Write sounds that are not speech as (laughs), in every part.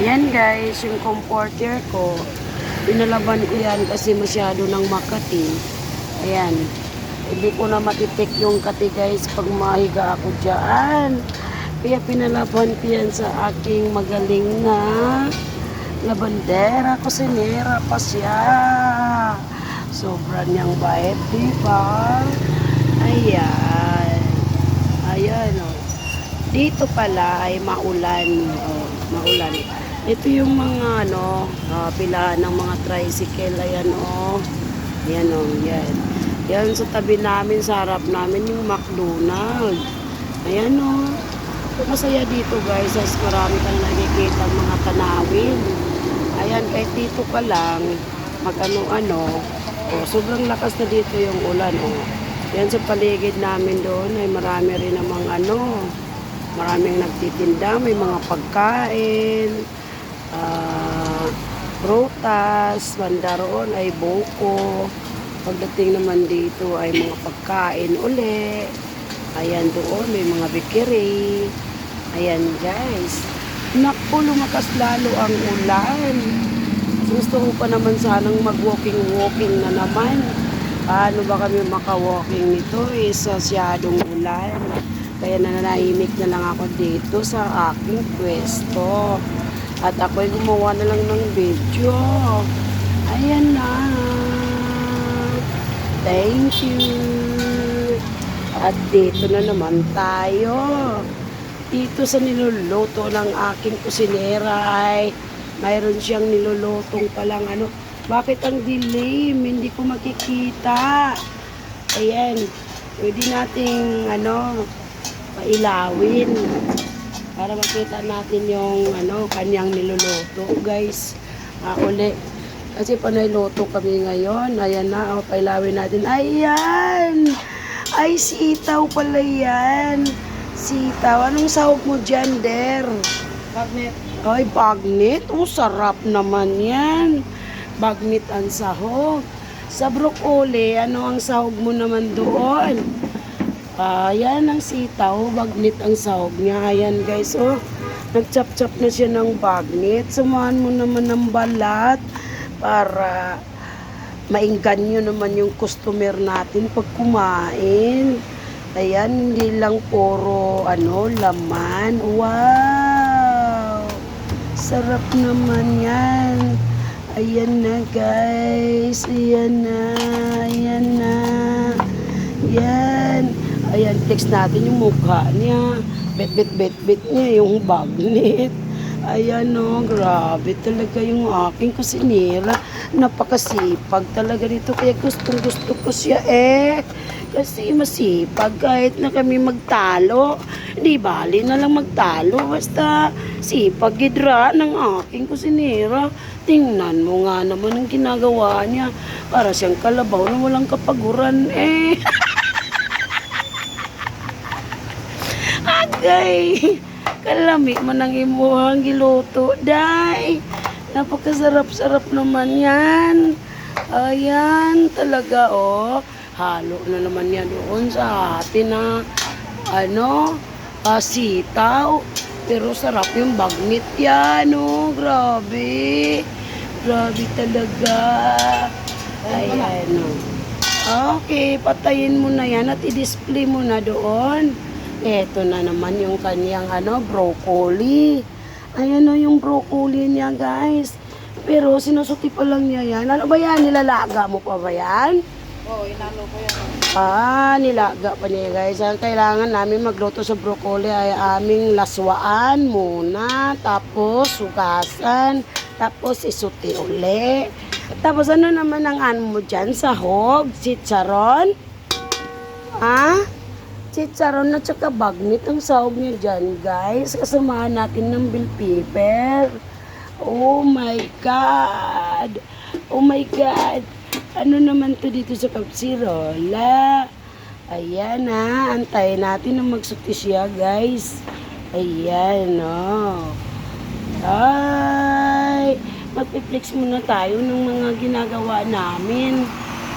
Yan guys, yung comforter ko, pinalaban ko yan kasi masyado ng makati. Ayan. Hindi ko na matitik yung kati guys pag mahiga ako dyan. Kaya pinalaban ko yan sa aking magaling na labandera kusinera pa siya. Sobrang niyang bait, di ba? Ayan. Ayan, oh. Dito pala ay maulan. Oh, maulan. Ito yung mga ano, ah, pilahan ng mga tricycle. Ayan, oh. Ayan, oh. Yan. Yan sa tabi namin, sa harap namin, yung McDonald. Ayan, oh. Masaya dito, guys. As marami kang nakikita mga tanawin. Ayan, kahit dito ka lang, mag-ano-ano. Oh, sobrang lakas na dito yung ulan, oh. Yan sa paligid namin doon ay marami rin namang ano, maraming nagtitinda, may mga pagkain, ah, prutas, banda roon ay buko. Pagdating naman dito ay mga pagkain uli. Ayan doon, may mga bikiri. Ayan guys. Naku, lumakas lalo ang ulan. Gusto ko pa naman sanang mag-walking-walking na naman. Paano ba kami maka-walking nito? Eh, sa siyadong ulan. Kaya nananahimik na lang ako dito sa aking pwesto. At ako'y gumawa na lang ng video. Ayan na. Thank you. At dito na naman tayo. Dito sa niluluto ng aking kusinera ay mayroon siyang nilulutong palang ano. Bakit ang dilim? Hindi ko makikita. Ayan. Pwede nating ano, pailawin. Para makita natin yung ano, kanyang niluluto, guys. Ah, uli. Kasi panay luto kami ngayon. Ayan na, oh, pailawin natin. Ayan! Ay, sitaw pala yan. Sitaw. Anong sahog mo dyan, Der? Bagnet. Ay, bagnet. Oh, sarap naman yan. Bagnet ang sahog. Sa broccoli, ano ang sahog mo naman doon? Ayan ang sitaw. Bagnet ang sahog niya. Ayan guys, oh. Nagchap-chap na siya ng bagnet. Samahan mo naman ng balat para maingganyo naman yung customer natin pag kumain. Ayan, hindi lang puro ano, laman. Wow! Sarap naman yan. Ayan na guys. Ayan na. Ayan na. Yan. Ayan, text natin yung mukha niya. Bet, bet, bet, bet niya yung bagnet. Ayan no, grabe talaga yung aking kusinera. Napakasipag talaga dito. Kaya gustong gusto ko siya eh. Kasi masipag kahit na kami magtalo. Di bali na lang magtalo. Basta sipag gidra ng aking kusinera. Tingnan mo nga naman ang ginagawa niya. Para siyang kalabaw na walang kapaguran eh. (laughs) Agay! (laughs) Kalami mo nang imuhang giluto, day. Napakasarap-sarap naman yan. Ayan, talaga, oh. Halo na naman yan doon sa atin na, ano, ah, sitaw. Pero sarap yung bagnit yan, oh. Grabe. Grabe talaga. Ayan, oh. Okay, patayin mo na yan at i-display mo na doon. Ito na naman yung kanyang ano, broccoli. Ayan o yung broccoli niya, guys. Pero sinusuti pa lang niya yan. Ano ba yan? Nilalaga mo pa ba yan? Oo, oh, inalo ko yan. Ah, nilaga pa niya, guys. Ang kailangan namin magluto sa broccoli ay aming laswaan muna. Tapos, sugasan. Tapos, isuti uli. Tapos, ano naman ang ano mo dyan? Sahog? Chicharon? Ha? Chicharon at saka bagnit ang sahog niya dyan, guys. Kasamahan natin ng bell pepper. Oh my God! Oh my God! Ano naman to dito sa kapsirola? Ayan na, antayin natin na magsuti siya, guys. Ayan, oh. Ay, magpiplex muna tayo ng mga ginagawa namin.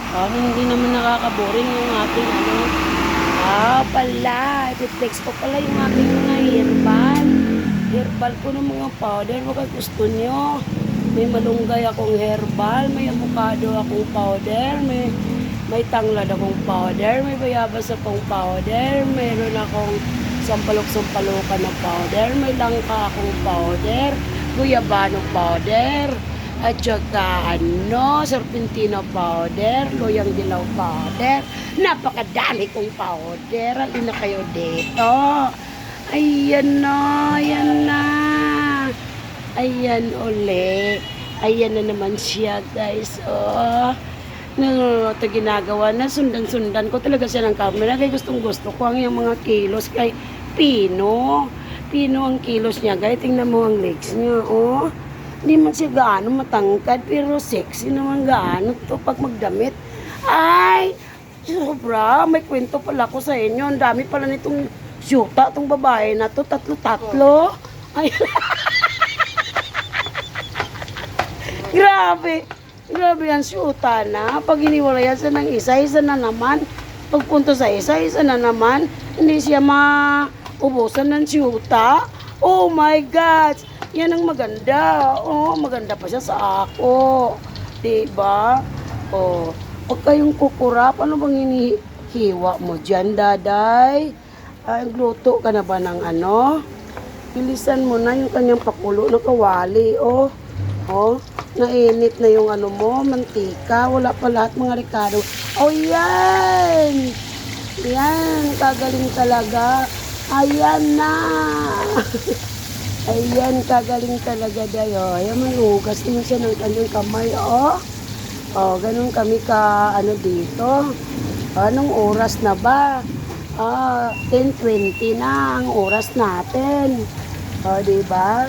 Para hindi naman nakakaboring yung ating ano, Ah, pala. I-flex ko pala yung aking mga herbal. Herbal ko ng mga powder. Baka gusto nyo. May malunggay akong herbal, may avocado akong powder, may may tanglad akong powder, may bayabas akong powder, mayroon akong sampalok-sampalokan na powder, may langka akong powder, guyabano powder, at saka ano, serpentino powder, loyang dilaw powder, napakadami kong powder, alin na kayo dito. Ayan na, ayan na. Ayan uli. Ayan na naman siya, guys. Oh. No, ito ginagawa na. Sundan-sundan ko talaga siya ng camera. Kaya gustong gusto ko ang yung mga kilos kay Pino. Pino ang kilos niya, guys. Tingnan mo ang legs niya, oh. Hindi man siya gaano matangkad, pero sexy naman gaano to pag magdamit. Ay, sobra. May kwento pala ko sa inyo. Ang dami pala nitong syuta, itong babae na to. Tatlo-tatlo. Ay, (laughs) Grabe. Grabe yan, syuta na. Pag iniwalayan siya ng isa, isa na naman. Pagpunta sa isa, isa na naman. Hindi siya maubusan ng syuta. Oh my God! Yan ang maganda. Oh, maganda pa siya sa ako. Diba? Oh, huwag kayong kukurap. Ano bang hinihiwa mo dyan, daday? Ay, gluto ka na ba ng ano? Bilisan mo na yung kanyang pakulo na kawali, oh. Oh, nainit na yung ano mo, mantika. Wala pa lahat mga rekado. Oh, yan! Yan, kagaling talaga. Ayan na! (laughs) Ayan, kagaling talaga dayo. Ayan, may hugas din siya ng kanyang kamay, oh. Oh, ganun kami ka, ano dito. Anong oras na ba? Ah, 10.20 na ang oras natin. Oh, di ba?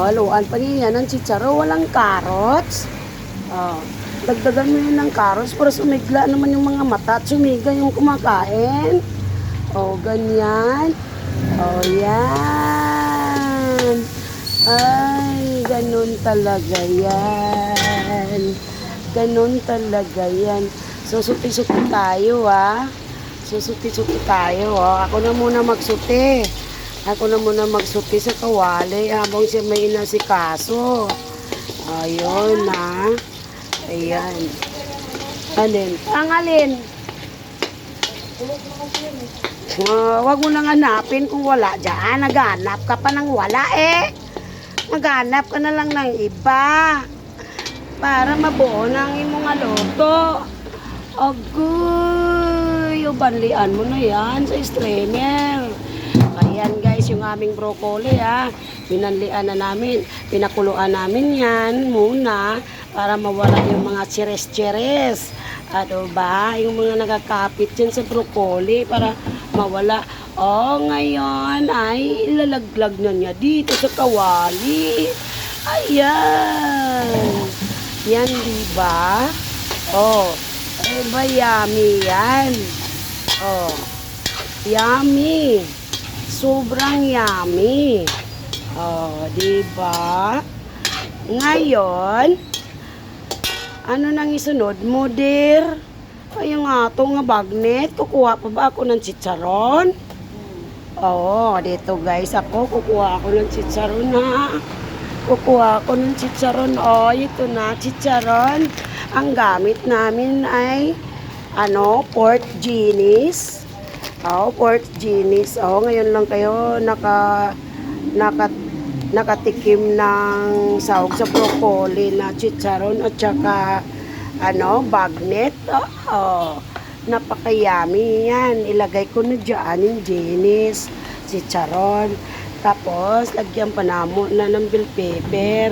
Haluan pa niya ng chicharo, walang carrots. Oh, dagdagan mo yun ng carrots para sumigla naman yung mga mata at sumiga yung kumakain. Oh, ganyan. Oh, yan. Ay, ganun talaga yan. Ganun talaga yan. Susuti-suti tayo, ah. Susuti-suti tayo, ah. Ako na muna magsuti. Ako na muna magsuti sa kawali habang siya may inasikaso. Ayun na. Ayan. Alin? Ang alin? Uh, wag mo nang hanapin kung wala dyan. Naghanap ka pa ng wala eh. Maghanap ka na lang ng iba. Para mabuo ang imong aloto. Agoy, ubanlian mo na yan sa strainer. Ayan guys, yung aming broccoli ha. Pinanlian na namin. Pinakuluan namin yan muna para mawala yung mga chires-chires. Ano ba? Yung mga nagakapit dyan sa broccoli para mawala. Oh, ngayon ay ilalaglag na niya dito sa kawali. Ayan. Yan, di ba? Oh, eh ba yummy yan? Oh, yummy. Sobrang yummy. Oh, di ba? Ngayon, ano nang isunod mo, dear? Ay, yung ato nga bagnet. Kukuha pa ba ako ng chicharon? Oo, dito guys, ako kukuha ako ng chicharon ha. Kukuha ako ng chicharon. Oh, ito na, chicharon. Ang gamit namin ay, ano, pork ginis. Oh, pork ginis. Oh, ngayon lang kayo naka, naka, nakatikim ng sahog sa broccoli na chicharon at saka, ano, bagnet. Oh, napakayami yan. Ilagay ko na dyan yung ginis, chicharon. Tapos, lagyan pa namo na ng bell pepper.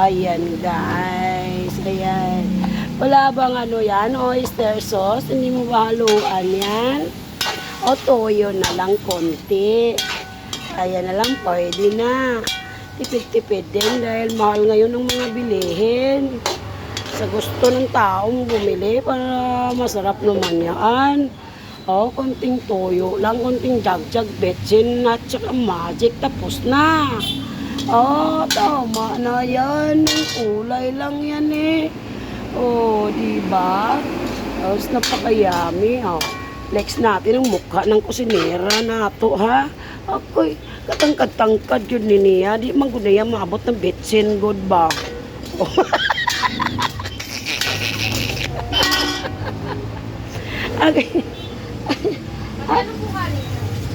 Ayan, guys. Ayan. Wala bang ano yan? Oyster sauce? Hindi mo ba haluan yan? O toyo na lang konti. Ayan na lang, pwede na. Tipid-tipid din dahil mahal ngayon ng mga bilihin. Sa gusto ng taong bumili para masarap naman yan. O, konting toyo lang, konting jagjag, betsin at saka magic, tapos na. Oh, tama na yan. Kulay lang yan eh. Oh, di ba? Tapos napakayami. Oh. Flex natin ang mukha ng kusinera na to, ha? Ako'y, Katangkad-tangkad yun ni niya. Di man gud niya maabot ng bitsin good ba? Oh. (laughs) okay.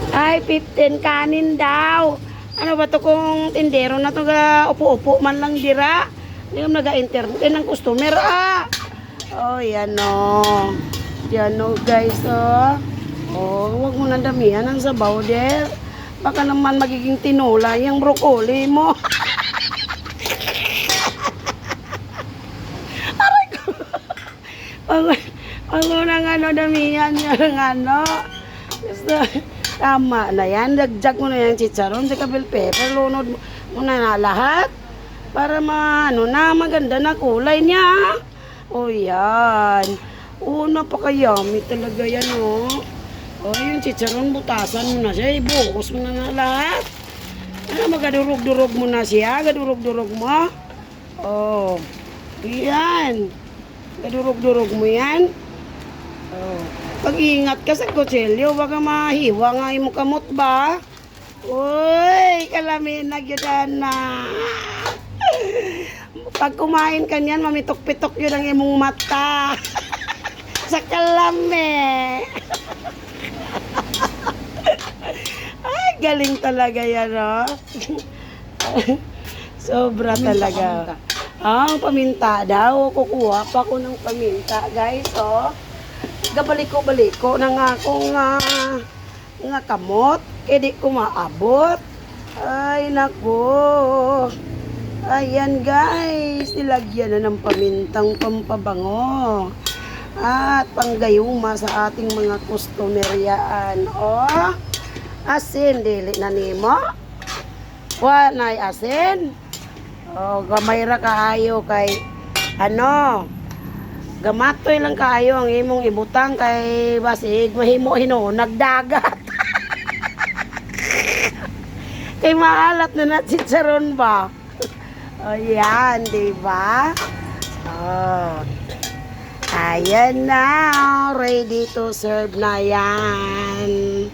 Ay, 15 kanin daw. Ano ba to kung tindero na to upo-upo man lang dira. Hindi ka naga-internet ng customer ah. Oh, yan o. Yan o guys oh. Oh, huwag mo nang damihan ang sabaw der. Baka naman magiging tinola yung broccoli mo. Aray ko. Wag wag mo nang ano damihan yung ano. Gusto, tama na yan. Dagjag mo na yung chicharon sa bell pepper. Lunod mo na na lahat. Para ma, ano na, maganda na kulay niya. O yan. Oo, napakayami talaga yan, oh. O, yung chicharon, butasan mo na siya. Ibuhos mo na na lahat. Ano, magadurog-durog mo na siya. Gadurog-durog mo. Oh, yan. Gadurog-durog mo yan. Oh. Pag-ingat ka sa kutsilyo, baka mahiwa nga yung kamot ba? Uy, kalamin na gyudan na. Pag kumain ka niyan, mamitok-pitok yun ang imong mata. (laughs) sa kalame. Ay, galing talaga yan, oh. (laughs) Sobra talaga. Ah, paminta daw. Kukuha pa ko ng paminta, guys, oh. Gabaliko-baliko na nga akong ah, nga kamot. Eh, di ko maabot. Ay, nako. Ayan, guys. Nilagyan na ng pamintang pampabango. At panggayuma sa ating mga kustomeryaan. Oh, asin, dili na nimo. Wanay asin. Oh, gamay ra kaayo kay ano, gamatoy lang kaayo ang imong ibutang kay basig mahimo hino nagdagat. (laughs) kay maalat na na ba? O yan, di ba? Oh. Ayan na, ready to serve na yan.